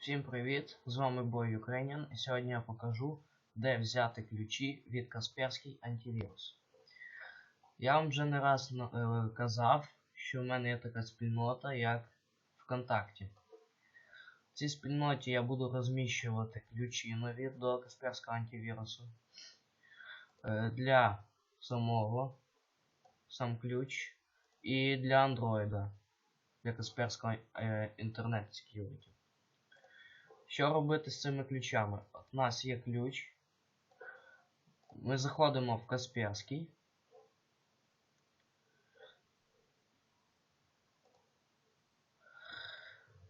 Всім привіт! З вами Бой Ukrainian і сьогодні я покажу, де взяти ключі від Касперський антивірус. Я вам вже не раз е, казав, що в мене є така спільнота, як ВКонтакті. В цій спільноті я буду розміщувати ключі нові до Касперського антивірусу. Е, для самого сам ключ і для Андроїда для Касперського е, інтернет security. Що робити з цими ключами? У нас є ключ. Ми заходимо в Касперський.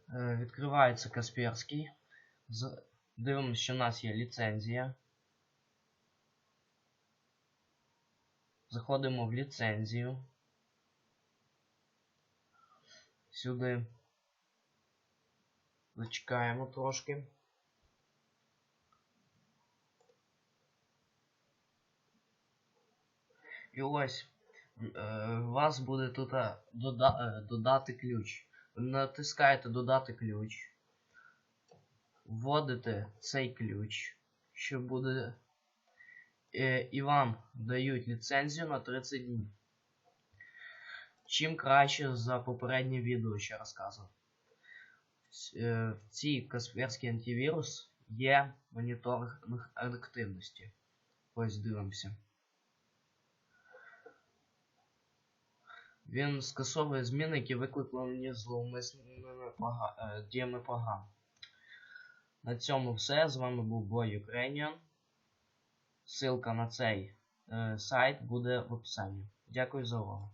Е, Відкривається Касперський. Дивимося, що у нас є ліцензія. Заходимо в ліцензію. Сюди. Зачекаємо трошки. І ось е, у вас буде тут е, е, додати ключ. Натискаєте додати ключ. Вводите цей ключ, що буде. І вам дають ліцензію на 30 днів. Чим краще за попереднє відео, що розказував. Е, В цій Касперський антивірус є моніторинг активності. Ось дивимося. Він скасовує зміни, які викликані зловмисними е, діями програм. На цьому все. З вами був Boy Ukrainian. Ссылка на цей е, сайт буде в описанні. Дякую за увагу.